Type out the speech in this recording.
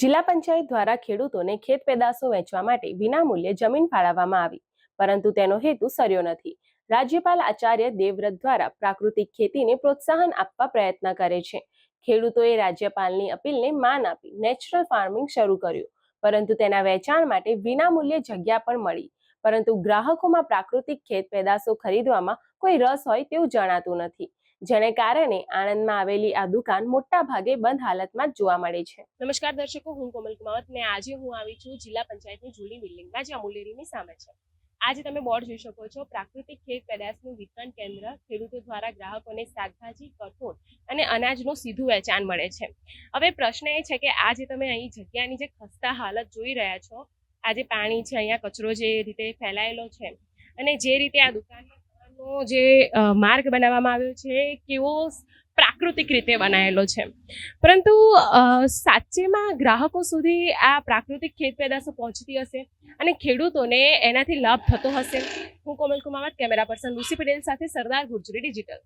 જિલ્લા પંચાયત દ્વારા ખેડૂતોને ખેત પેદાશો વેચવા માટે વિનામૂલ્યે જમીન ફાળવવામાં આવી, પરંતુ તેનો હેતુ સર્યો નથી. રાજ્યપાલ આચાર્ય દેવવ્રત દ્વારા પ્રાકૃતિક ખેતીને પ્રોત્સાહન આપવા પ્રયત્ન કરે છે. ખેડૂતોએ રાજ્યપાલની અપીલને માન આપી નેચરલ ફાર્મિંગ શરૂ કર્યું, પરંતુ તેના વેચાણ માટે વિનામૂલ્યે જગ્યા પણ મળી. પરંતુ ગ્રાહકોમાં પ્રાકૃતિક ખેત પેદાશો ખરીદવામાં કોઈ રસ હોય તેવું જણાતું નથી. જેને કારણે આણંદમાં આવેલી આ દુકાન મોટા ભાગે બંધ હાલતમાં જોવા મળે છે. નમસ્કાર દર્શકો, હું કોમલ કુમાવત ને આજે હું આવી છું જિલ્લા પંચાયતની જૂની બિલ્ડિંગમાં, જે અમુલેરીની સામે છે. આજે તમે બોર્ડ જોઈ શકો છો, પ્રાકૃતિક ખેત પેદાશનું વિતરણ કેન્દ્ર, ખેડૂતો દ્વારા ગ્રાહકોને શાકભાજી, કઠોળ અને અનાજનું સીધું વેચાણ મળે છે. હવે પ્રશ્ન એ છે કે આજે તમે અહીં જગ્યાની જે ખસ્તા હાલત જોઈ રહ્યા છો આજે પાણી છે, અહીંયા કચરો જે રીતે ફેલાયેલો છે અને જે રીતે આ દુકાનનો જે માર્ગ બનાવવામાં આવ્યો છે કેવો પ્રાકૃતિક રીતે બનાવેલો છે. પરંતુ સાચેમાં ગ્રાહકો સુધી આ પ્રાકૃતિક ખેત પેદાશો પહોંચતી હશે અને ખેડૂતોને એનાથી લાભ થતો હશે? હું Komal Kumawat, camera person Lucy Patel સાથે સરદાર ગુર્જરી ડિજિટલ.